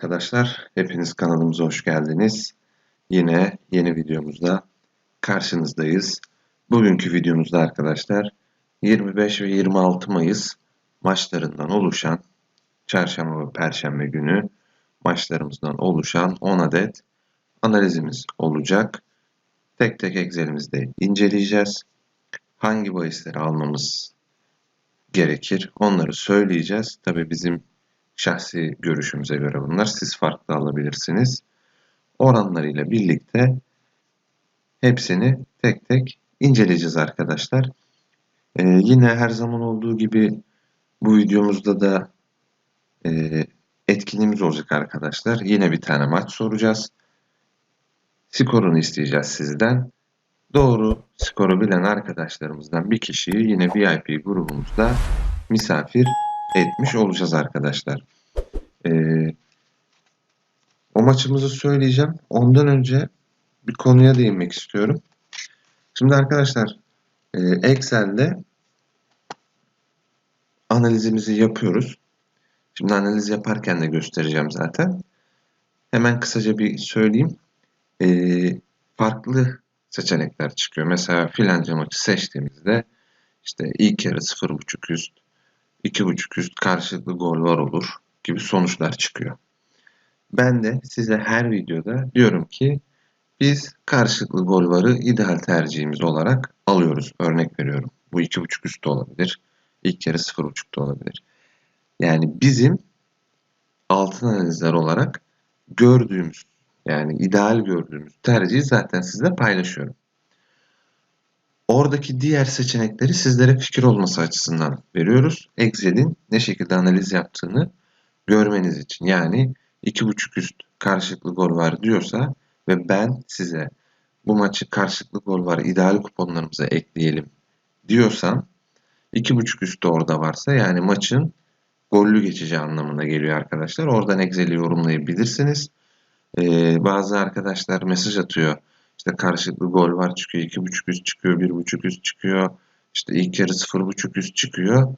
arkadaşlar. Hepiniz kanalımıza hoş geldiniz. Yine yeni videomuzda karşınızdayız. Bugünkü videomuzda arkadaşlar 25 ve 26 Mayıs maçlarından oluşan çarşamba ve perşembe günü maçlarımızdan oluşan 10 adet analizimiz olacak. Tek tek Excel'imizde inceleyeceğiz. Hangi bahisleri almamız gerekir onları söyleyeceğiz. Tabi bizim şahsi görüşümüze göre bunlar. Siz farklı alabilirsiniz. Oranlarıyla birlikte hepsini tek tek inceleyeceğiz arkadaşlar. Ee, yine her zaman olduğu gibi bu videomuzda da e, etkinliğimiz olacak arkadaşlar. Yine bir tane maç soracağız. Skorunu isteyeceğiz sizden. Doğru skoru bilen arkadaşlarımızdan bir kişiyi yine VIP grubumuzda misafir etmiş olacağız arkadaşlar. Ee, o maçımızı söyleyeceğim. Ondan önce bir konuya değinmek istiyorum. Şimdi arkadaşlar e, Excel'de analizimizi yapıyoruz. Şimdi analiz yaparken de göstereceğim zaten. Hemen kısaca bir söyleyeyim. E, farklı seçenekler çıkıyor. Mesela filanca maçı seçtiğimizde işte ilk yarı 0.5 üst, 2.5 üst karşılıklı gol var olur gibi sonuçlar çıkıyor. Ben de size her videoda diyorum ki biz karşılıklı gol varı ideal tercihimiz olarak alıyoruz. Örnek veriyorum. Bu 2.5 üstte olabilir. İlk yarı 0.5'da olabilir. Yani bizim altın analizler olarak gördüğümüz yani ideal gördüğümüz tercihi zaten sizle paylaşıyorum. Oradaki diğer seçenekleri sizlere fikir olması açısından veriyoruz. Excel'in ne şekilde analiz yaptığını görmeniz için. Yani 2.5 üst karşılıklı gol var diyorsa ve ben size bu maçı karşılıklı gol var ideal kuponlarımıza ekleyelim diyorsam 2.5 üstü orada varsa yani maçın gollü geçeceği anlamına geliyor arkadaşlar. Oradan Excel'i yorumlayabilirsiniz. Ee, bazı arkadaşlar mesaj atıyor. İşte karşılıklı gol var çıkıyor. 2.5 üst çıkıyor. 1.5 üst çıkıyor. İşte ilk yarı 0.5 üst çıkıyor.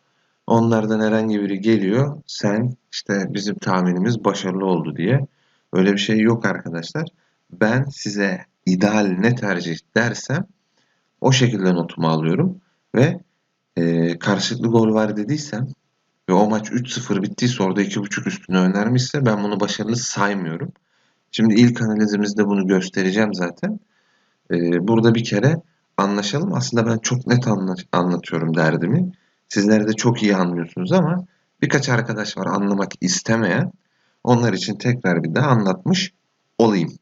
Onlardan herhangi biri geliyor. Sen işte bizim tahminimiz başarılı oldu diye. Öyle bir şey yok arkadaşlar. Ben size ideal ne tercih dersem o şekilde notumu alıyorum. Ve e, karşılıklı gol var dediysem ve o maç 3-0 bittiyse orada 2.5 üstüne önermişse ben bunu başarılı saymıyorum. Şimdi ilk analizimizde bunu göstereceğim zaten. Ee, burada bir kere anlaşalım. Aslında ben çok net anlatıyorum derdimi. Sizler de çok iyi anlıyorsunuz ama birkaç arkadaş var anlamak istemeyen. Onlar için tekrar bir daha anlatmış olayım.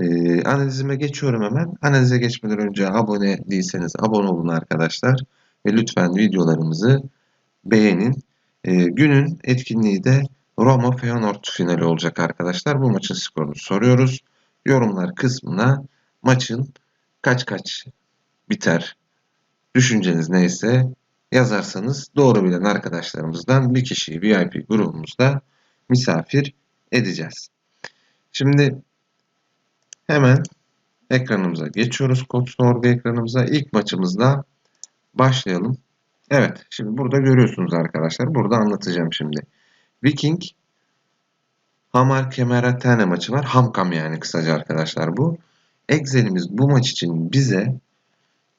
Ee, analizime geçiyorum hemen. Analize geçmeden önce abone değilseniz abone olun arkadaşlar. Ve lütfen videolarımızı beğenin. Ee, günün etkinliği de Roma Feyenoord finali olacak arkadaşlar. Bu maçın skorunu soruyoruz. Yorumlar kısmına maçın kaç kaç biter düşünceniz neyse yazarsanız doğru bilen arkadaşlarımızdan bir kişiyi VIP grubumuzda misafir edeceğiz. Şimdi hemen ekranımıza geçiyoruz. Kod ekranımıza. İlk maçımızda başlayalım. Evet şimdi burada görüyorsunuz arkadaşlar. Burada anlatacağım şimdi. Viking Hamar Kemeratane maçı var. Hamkam yani kısaca arkadaşlar bu. Excel'imiz bu maç için bize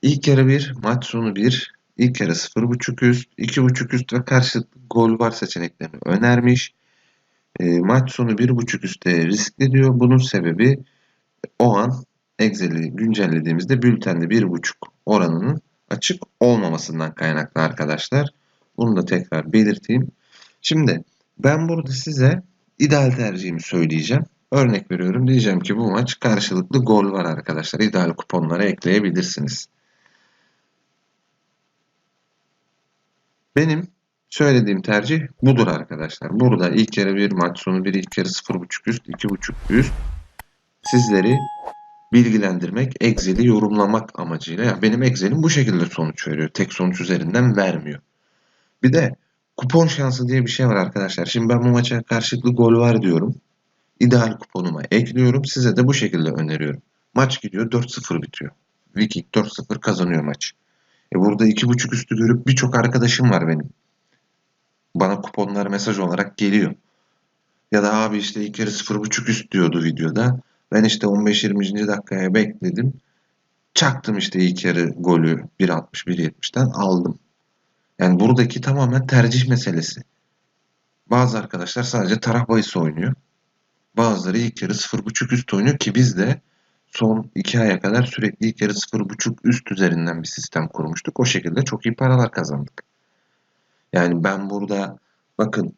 ilk yarı 1, maç sonu 1, ilk yarı 0.5 üst, 2.5 üst ve karşılıklı gol var seçeneklerini önermiş. E, maç sonu 1.5 üstte riskli diyor. Bunun sebebi o an Excel'i güncellediğimizde bültende 1.5 oranının açık olmamasından kaynaklı arkadaşlar. Bunu da tekrar belirteyim. Şimdi ben burada size ideal tercihimi söyleyeceğim. Örnek veriyorum diyeceğim ki bu maç karşılıklı gol var arkadaşlar. İdeal kuponlara ekleyebilirsiniz. Benim söylediğim tercih budur arkadaşlar. Burada ilk yarı bir maç sonu bir ilk yarı 0.5 üst 2.5 üst sizleri bilgilendirmek, Excel'i yorumlamak amacıyla. Yani benim Excel'im bu şekilde sonuç veriyor. Tek sonuç üzerinden vermiyor. Bir de kupon şansı diye bir şey var arkadaşlar. Şimdi ben bu maça karşılıklı gol var diyorum ideal kuponuma ekliyorum. Size de bu şekilde öneriyorum. Maç gidiyor 4-0 bitiyor. Viking 4-0 kazanıyor maç. E burada 2.5 üstü görüp birçok arkadaşım var benim. Bana kuponlar mesaj olarak geliyor. Ya da abi işte ilk yarı 0.5 üst diyordu videoda. Ben işte 15-20. dakikaya bekledim. Çaktım işte ilk yarı golü 1.60-1.70'den aldım. Yani buradaki tamamen tercih meselesi. Bazı arkadaşlar sadece taraf bahisi oynuyor. Bazıları ilk yarı 0.5 üst oynuyor ki biz de son 2 aya kadar sürekli ilk yarı 0.5 üst üzerinden bir sistem kurmuştuk. O şekilde çok iyi paralar kazandık. Yani ben burada bakın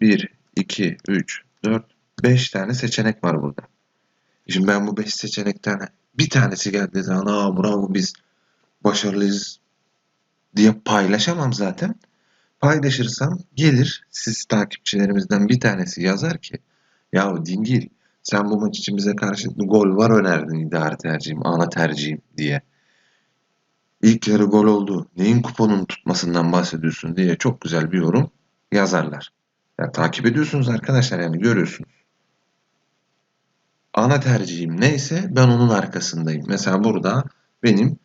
1, 2, 3, 4, 5 tane seçenek var burada. Şimdi ben bu 5 seçenekten bir tanesi geldiği zaman aa bravo biz başarılıyız diye paylaşamam zaten. Paylaşırsam gelir siz takipçilerimizden bir tanesi yazar ki ya Dingil sen bu maç için bize karşılıklı gol var önerdin idare tercihim, ana tercihim diye. İlk yarı gol oldu. Neyin kuponun tutmasından bahsediyorsun diye çok güzel bir yorum yazarlar. Ya takip ediyorsunuz arkadaşlar yani görüyorsunuz. Ana tercihim neyse ben onun arkasındayım. Mesela burada benim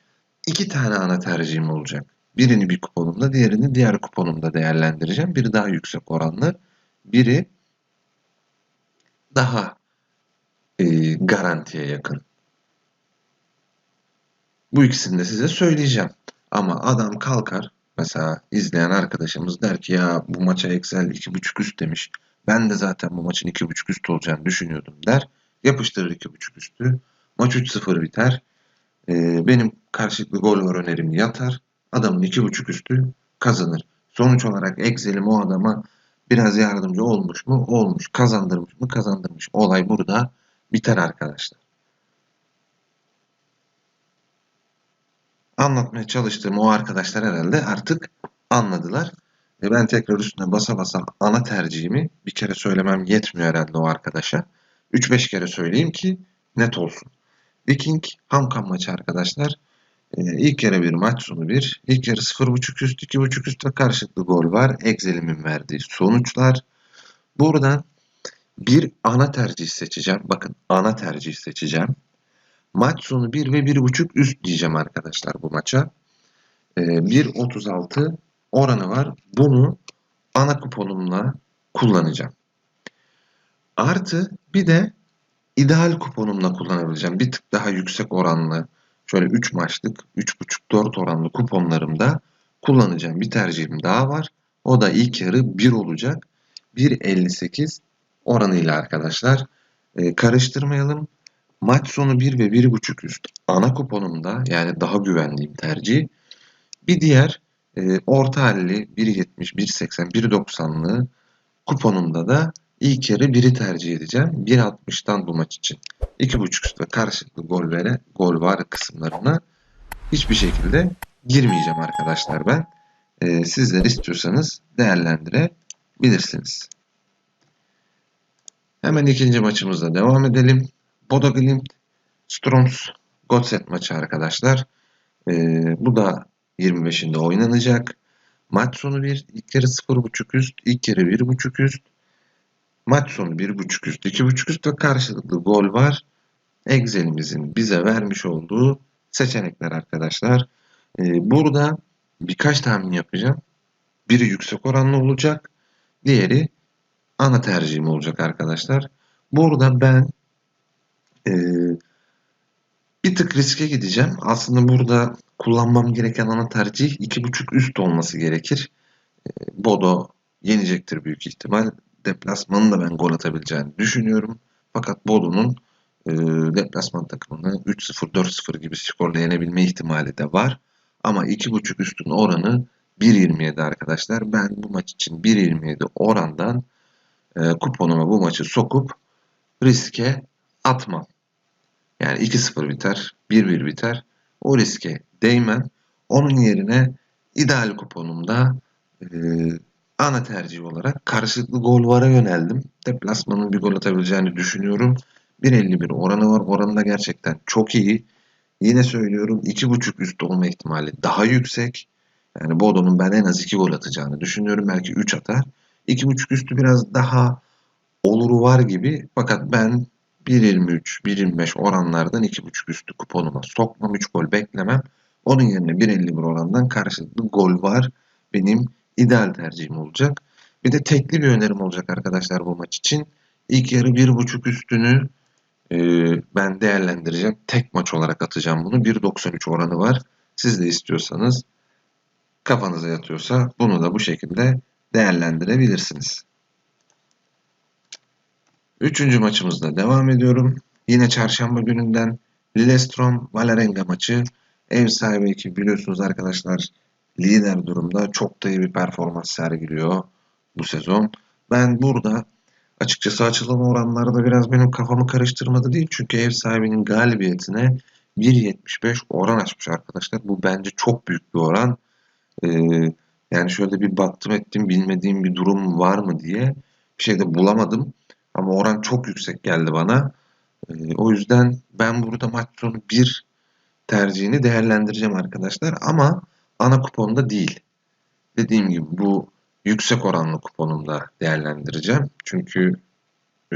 iki tane ana tercihim olacak. Birini bir kuponumda, diğerini diğer kuponumda değerlendireceğim. Biri daha yüksek oranlı, biri daha e, garantiye yakın. Bu ikisini de size söyleyeceğim. Ama adam kalkar, mesela izleyen arkadaşımız der ki ya bu maça Excel 2.5 üst demiş. Ben de zaten bu maçın 2.5 üst olacağını düşünüyordum der. Yapıştırır 2.5 üstü. Maç 3-0 biter. Ee, benim karşılıklı gol var önerim yatar. Adamın 2.5 üstü kazanır. Sonuç olarak Excel'im o adama biraz yardımcı olmuş mu? Olmuş. Kazandırmış mı? Kazandırmış. Olay burada biter arkadaşlar. Anlatmaya çalıştığım o arkadaşlar herhalde artık anladılar. Ve ben tekrar üstüne basa basa ana tercihimi bir kere söylemem yetmiyor herhalde o arkadaşa. 3-5 kere söyleyeyim ki net olsun. Viking Hamkan maçı arkadaşlar. Ee, ilk yarı bir maç sonu bir. İlk yarı 0.5 üst 2.5 üstte karşılıklı gol var. Excel'imin verdiği sonuçlar. Buradan bir ana tercih seçeceğim. Bakın ana tercih seçeceğim. Maç sonu 1 ve 1.5 üst diyeceğim arkadaşlar bu maça. Ee, 1.36 oranı var. Bunu ana kuponumla kullanacağım. Artı bir de ideal kuponumla kullanabileceğim. Bir tık daha yüksek oranlı şöyle 3 maçlık 3.5-4 oranlı kuponlarımda kullanacağım bir tercihim daha var. O da ilk yarı 1 olacak. 1.58 oranıyla arkadaşlar. E, karıştırmayalım. Maç sonu 1 ve 1.5 üst ana kuponumda yani daha güvendiğim tercih. Bir diğer e, orta halli 1.70, 1.80, 1.90'lı kuponumda da ilk yarı 1'i tercih edeceğim. 1.60'dan bu maç için. 2.5 üst ve karşılıklı gol vere, gol var kısımlarına hiçbir şekilde girmeyeceğim arkadaşlar ben. E, sizler istiyorsanız değerlendirebilirsiniz. Hemen ikinci maçımızda devam edelim. Bodo Glimt Stroms Godset maçı arkadaşlar. E, bu da 25'inde oynanacak. Maç sonu 1, ilk yarı 0.5 üst, ilk yarı 1.5 üst. Maç sonu 1.5 üst, 2.5 üst ve karşılıklı gol var. Excel'imizin bize vermiş olduğu seçenekler arkadaşlar. Ee, burada birkaç tahmin yapacağım. Biri yüksek oranlı olacak. Diğeri ana tercihim olacak arkadaşlar. Burada ben e, bir tık riske gideceğim. Aslında burada kullanmam gereken ana tercih 2.5 üst olması gerekir. E, Bodo yenecektir büyük ihtimal. Deplasmanın da ben gol atabileceğini düşünüyorum. Fakat Bodo'nun e, deplasman takımını 3-0, 4-0 gibi skorla yenebilme ihtimali de var. Ama 2.5 üstün oranı 1.27 arkadaşlar. Ben bu maç için 1.27 orandan e, kuponuma bu maçı sokup riske atmam. Yani 2-0 biter, 1-1 biter. O riske değmem. Onun yerine ideal kuponumda e, ana tercih olarak karşılıklı gol vara yöneldim. Deplasmanın bir gol atabileceğini düşünüyorum. 1.51 oranı var. Oranı da gerçekten çok iyi. Yine söylüyorum 2.5 üst olma ihtimali daha yüksek. Yani Bodo'nun ben en az 2 gol atacağını düşünüyorum. Belki 3 atar. 2.5 üstü biraz daha oluru var gibi. Fakat ben 1.23, 1.25 oranlardan 2.5 üstü kuponuma sokmam. 3 gol beklemem. Onun yerine 1.51 orandan karşılıklı gol var. Benim ideal tercihim olacak. Bir de tekli bir önerim olacak arkadaşlar bu maç için. İlk yarı 1.5 üstünü e, ben değerlendireceğim. Tek maç olarak atacağım bunu. 1.93 oranı var. Siz de istiyorsanız kafanıza yatıyorsa bunu da bu şekilde değerlendirebilirsiniz. Üçüncü maçımızda devam ediyorum. Yine çarşamba gününden Lillestrom Valerenga maçı. Ev sahibi ekip biliyorsunuz arkadaşlar lider durumda. Çok da iyi bir performans sergiliyor bu sezon. Ben burada açıkçası açılan oranları da biraz benim kafamı karıştırmadı değil. Çünkü ev sahibinin galibiyetine 1.75 oran açmış arkadaşlar. Bu bence çok büyük bir oran. Ee, yani şöyle bir baktım ettim bilmediğim bir durum var mı diye bir şey de bulamadım. Ama oran çok yüksek geldi bana. Ee, o yüzden ben burada maç sonu 1 tercihini değerlendireceğim arkadaşlar. Ama ana kuponda değil. Dediğim gibi bu yüksek oranlı kuponumda değerlendireceğim. Çünkü e,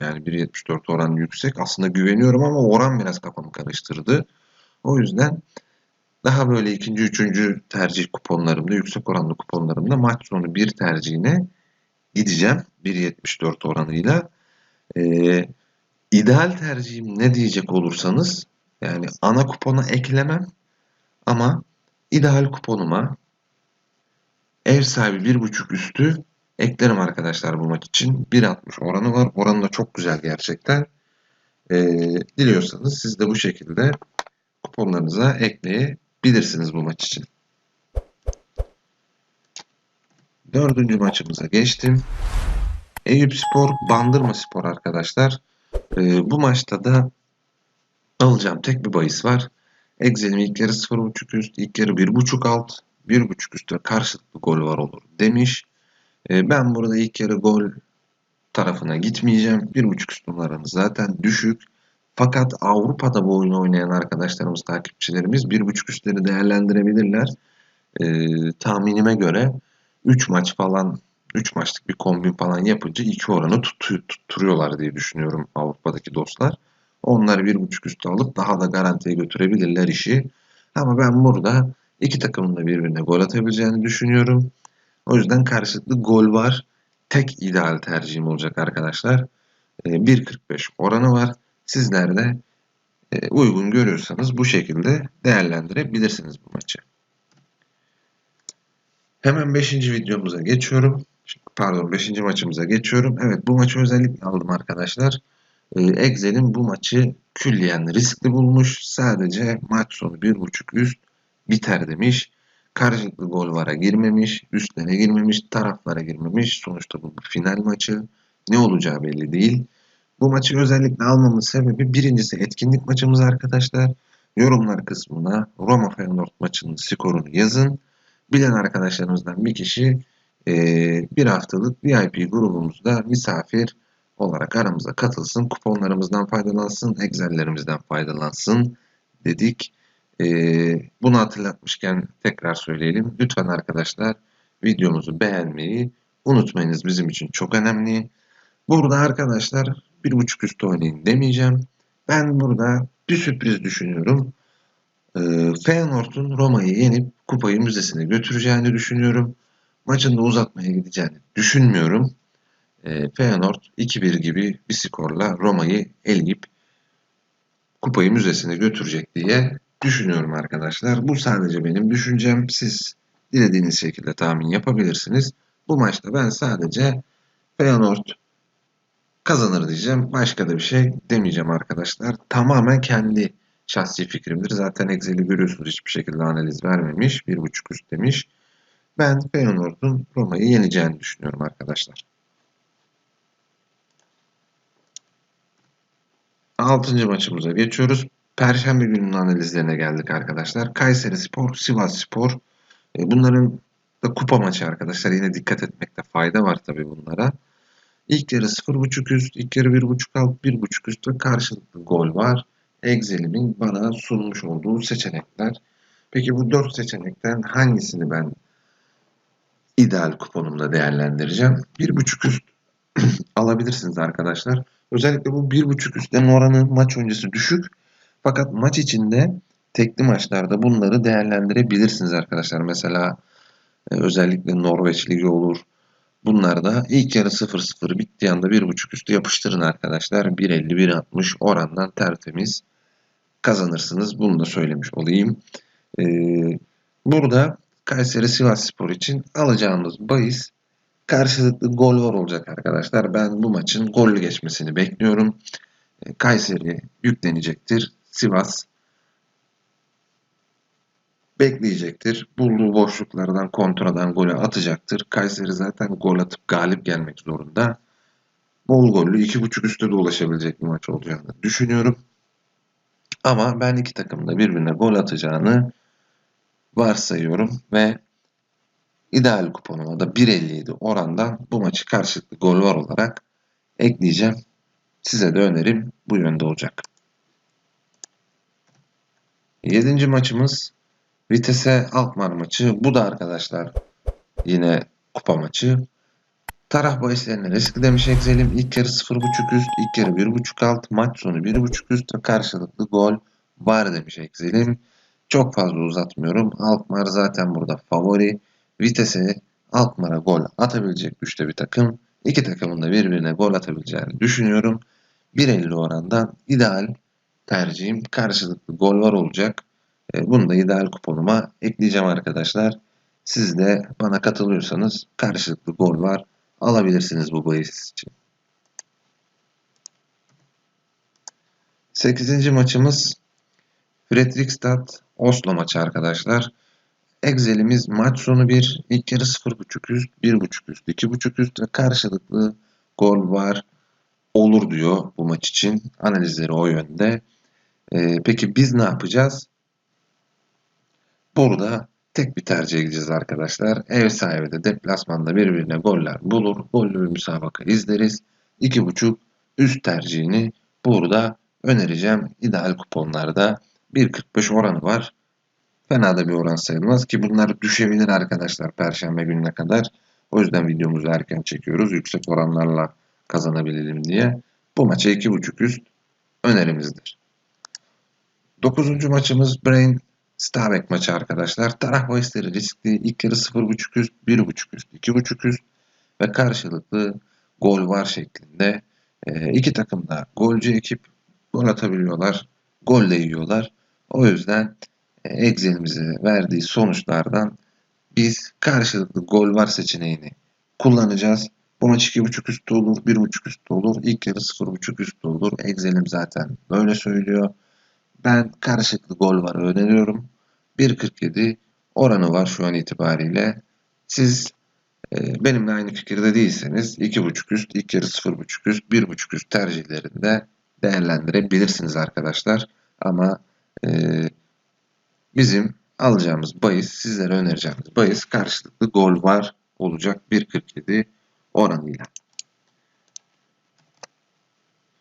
yani 1.74 oran yüksek. Aslında güveniyorum ama oran biraz kafamı karıştırdı. O yüzden daha böyle ikinci, üçüncü tercih kuponlarımda, yüksek oranlı kuponlarımda maç sonu bir tercihine gideceğim. 1.74 oranıyla. Ee, ideal tercihim ne diyecek olursanız yani ana kupona eklemem ama ideal kuponuma ev sahibi 1.5 üstü eklerim arkadaşlar bu maç için. 1.60 oranı var. Oranı da çok güzel gerçekten. Ee, diliyorsanız siz de bu şekilde kuponlarınıza ekleyebilirsiniz bu maç için. Dördüncü maçımıza geçtim. Eyüp Spor, Bandırma Spor arkadaşlar. Ee, bu maçta da alacağım tek bir bahis var. Excel'im ilk yarı 0.5 üst, ilk yarı 1.5 alt, 1.5 üstte karşılıklı gol var olur demiş. Ee, ben burada ilk yarı gol tarafına gitmeyeceğim. 1.5 üst numaranız zaten düşük. Fakat Avrupa'da bu oyunu oynayan arkadaşlarımız, takipçilerimiz 1.5 üstleri değerlendirebilirler. Ee, tahminime göre 3 maç falan 3 maçlık bir kombin falan yapınca 2 oranı tutu, tutturuyorlar diye düşünüyorum Avrupa'daki dostlar. Onları 1.5 üstü alıp daha da garantiye götürebilirler işi. Ama ben burada iki takımın da birbirine gol atabileceğini düşünüyorum. O yüzden karşılıklı gol var. Tek ideal tercihim olacak arkadaşlar. 1.45 ee, oranı var. Sizler de e, uygun görüyorsanız bu şekilde değerlendirebilirsiniz bu maçı. Hemen 5. videomuza geçiyorum. Pardon 5. maçımıza geçiyorum. Evet bu maçı özellikle aldım arkadaşlar. Ee, Excel'in bu maçı külliyen riskli bulmuş. Sadece maç sonu 1.5 üst biter demiş. Karşılıklı gol vara girmemiş. Üstlere girmemiş. Taraflara girmemiş. Sonuçta bu final maçı. Ne olacağı belli değil. Bu maçı özellikle almamın sebebi birincisi etkinlik maçımız arkadaşlar. Yorumlar kısmına Roma Feyenoord maçının skorunu yazın. Bilen arkadaşlarımızdan bir kişi e, bir haftalık VIP grubumuzda misafir olarak aramıza katılsın. Kuponlarımızdan faydalansın, Excel'lerimizden faydalansın dedik. E, bunu hatırlatmışken tekrar söyleyelim. Lütfen arkadaşlar videomuzu beğenmeyi unutmayınız. Bizim için çok önemli. Burada arkadaşlar bir buçuk üstü oynayın demeyeceğim. Ben burada bir sürpriz düşünüyorum. E, Feyenoord'un Roma'yı yenip kupayı müzesine götüreceğini düşünüyorum. Maçın da uzatmaya gideceğini düşünmüyorum. E, Feyenoord 2-1 gibi bir skorla Roma'yı eleyip kupayı müzesine götürecek diye düşünüyorum arkadaşlar. Bu sadece benim düşüncem. Siz dilediğiniz şekilde tahmin yapabilirsiniz. Bu maçta ben sadece Feyenoord kazanır diyeceğim. Başka da bir şey demeyeceğim arkadaşlar. Tamamen kendi şahsi fikrimdir. Zaten Excel'i görüyorsunuz hiçbir şekilde analiz vermemiş. 1.5 üst demiş. Ben Feyenoord'un Roma'yı yeneceğini düşünüyorum arkadaşlar. Altıncı maçımıza geçiyoruz. Perşembe gününün analizlerine geldik arkadaşlar. Kayseri Spor, Sivas Spor. E, bunların da kupa maçı arkadaşlar. Yine dikkat etmekte fayda var tabii bunlara. İlk yarı 0.5 üst, ilk yarı 1.5 alt, 1.5 üst ve karşılıklı gol var. Excel'imin bana sunmuş olduğu seçenekler. Peki bu 4 seçenekten hangisini ben ideal kuponumda değerlendireceğim? 1.5 üst alabilirsiniz arkadaşlar. Özellikle bu 1.5 üstten oranı maç öncesi düşük. Fakat maç içinde tekli maçlarda bunları değerlendirebilirsiniz arkadaşlar. Mesela e, özellikle Norveç Ligi olur. Bunlar da ilk yarı 0-0 bittiği anda 1.5 üstü yapıştırın arkadaşlar. 1.50-1.60 orandan tertemiz kazanırsınız. Bunu da söylemiş olayım. Ee, burada Kayseri Sivas Spor için alacağımız bahis karşılıklı gol var olacak arkadaşlar. Ben bu maçın gollü geçmesini bekliyorum. Ee, Kayseri yüklenecektir. Sivas bekleyecektir. Bulduğu boşluklardan kontradan golü atacaktır. Kayseri zaten gol atıp galip gelmek zorunda. Bol gollü 2.5 üstte de ulaşabilecek bir maç olacağını düşünüyorum. Ama ben iki takım da birbirine gol atacağını varsayıyorum ve ideal kuponuma da 1.57 orandan bu maçı karşılıklı gol var olarak ekleyeceğim. Size de önerim bu yönde olacak. Yedinci maçımız Vitesse Alkmaar maçı. Bu da arkadaşlar yine kupa maçı. Taraf bahislerine risk demiş Excel'im. İlk yarı 0.5 üst, ilk yarı 1.5 alt, maç sonu 1.5 üst karşılıklı gol var demiş Excel'im. Çok fazla uzatmıyorum. Alkmaar zaten burada favori. Vitesse Alkmaar'a gol atabilecek güçte bir takım. İki takımın da birbirine gol atabileceğini düşünüyorum. 1.50 orandan ideal tercihim karşılıklı gol var olacak. E, bunu da ideal kuponuma ekleyeceğim arkadaşlar. Siz de bana katılıyorsanız karşılıklı gol var alabilirsiniz bu bahis için. 8. maçımız Fredrikstad Oslo maçı arkadaşlar. Excel'imiz maç sonu 1, ilk yarı 0.5 üst, 1.5 üst, 2.5 üst ve karşılıklı gol var olur diyor bu maç için. Analizleri o yönde. Ee, peki biz ne yapacağız? Burada tek bir tercih gideceğiz arkadaşlar. Ev sahibi de deplasmanda birbirine goller bulur. Gollü bir müsabaka izleriz. 2.5 üst tercihini burada önereceğim. İdeal kuponlarda 1.45 oranı var. Fena da bir oran sayılmaz ki bunlar düşebilir arkadaşlar perşembe gününe kadar. O yüzden videomuzu erken çekiyoruz. Yüksek oranlarla kazanabilelim diye. Bu maça 2.5 üst önerimizdir. 9. maçımız Brain Stabek maçı arkadaşlar. Taraf bahisleri riskli. İlk yarı 0.5 üst, 1.5 üst, 2.5 üst ve karşılıklı gol var şeklinde. E, iki takım da golcü ekip gol atabiliyorlar. Gol de yiyorlar. O yüzden Excel'imize verdiği sonuçlardan biz karşılıklı gol var seçeneğini kullanacağız. Bu maç 2.5 üstte olur, 1.5 üstte olur. İlk yarı 0.5 üstte olur. Excel'im zaten böyle söylüyor. Ben karşılıklı gol var öneriyorum. 1.47 oranı var şu an itibariyle. Siz e, benimle aynı fikirde değilseniz 2.5 üst, ilk yarı 0.5 üst, 1.5 üst tercihlerinde değerlendirebilirsiniz arkadaşlar. Ama e, bizim alacağımız bahis, sizlere önereceğimiz bahis karşılıklı gol var olacak 1.47 oranıyla.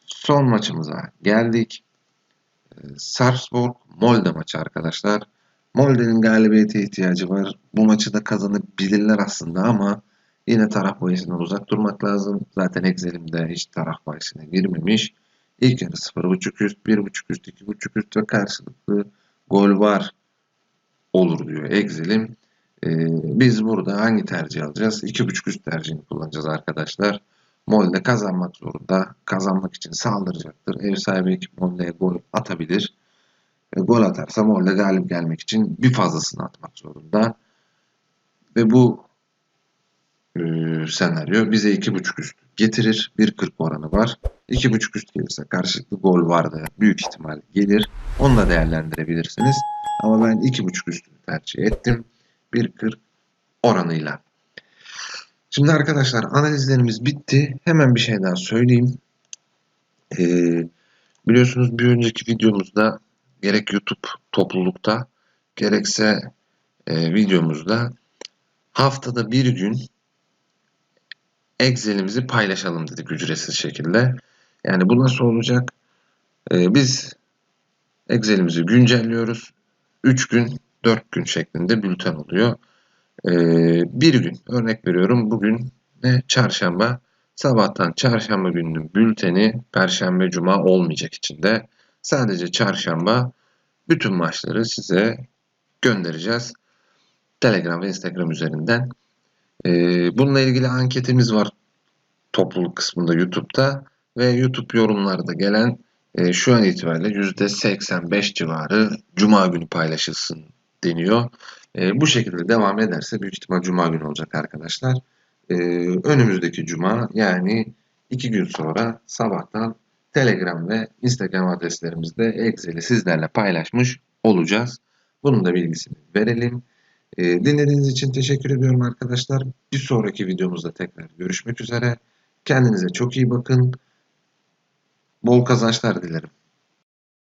Son maçımıza geldik. Sarpsborg Molde maçı arkadaşlar. Molde'nin galibiyete ihtiyacı var. Bu maçı da kazanabilirler aslında ama yine taraf bahisinden uzak durmak lazım. Zaten Excel'imde hiç taraf bahisine girmemiş. İlk yarı 0.5 üst, 1.5 üst, 2.5 üst ve karşılıklı gol var olur diyor Excel'im. Ee, biz burada hangi tercih alacağız? 2.5 üst tercihini kullanacağız arkadaşlar. Molde kazanmak zorunda. Kazanmak için saldıracaktır. Ev sahibi ekip Molde'ye gol atabilir. E, gol atarsa Molde galip gelmek için bir fazlasını atmak zorunda. Ve bu e, senaryo bize 2.5 üst getirir. 1.40 oranı var. 2.5 üst gelirse karşılıklı gol vardı. Büyük ihtimal gelir. Onu da değerlendirebilirsiniz. Ama ben 2.5 üstünü tercih ettim. 1.40 oranıyla. Şimdi arkadaşlar analizlerimiz bitti. Hemen bir şey daha söyleyeyim. Ee, biliyorsunuz bir önceki videomuzda gerek YouTube toplulukta gerekse e, videomuzda haftada bir gün Excel'imizi paylaşalım dedik ücretsiz şekilde. Yani bu nasıl olacak? Ee, biz Excel'imizi güncelliyoruz. 3 gün, 4 gün şeklinde bülten oluyor. Ee, bir gün örnek veriyorum bugün ne çarşamba sabahtan çarşamba gününün bülteni perşembe cuma olmayacak içinde sadece çarşamba bütün maçları size göndereceğiz Telegram ve Instagram üzerinden E, bununla ilgili anketimiz var topluluk kısmında YouTube'da ve YouTube yorumlarda gelen e, şu an itibariyle %85 civarı Cuma günü paylaşılsın deniyor. E, bu şekilde devam ederse büyük ihtimal Cuma günü olacak arkadaşlar. E, önümüzdeki Cuma yani iki gün sonra sabahtan Telegram ve Instagram adreslerimizde Excel'i sizlerle paylaşmış olacağız. Bunun da bilgisini verelim. E, dinlediğiniz için teşekkür ediyorum arkadaşlar. Bir sonraki videomuzda tekrar görüşmek üzere. Kendinize çok iyi bakın. Bol kazançlar dilerim.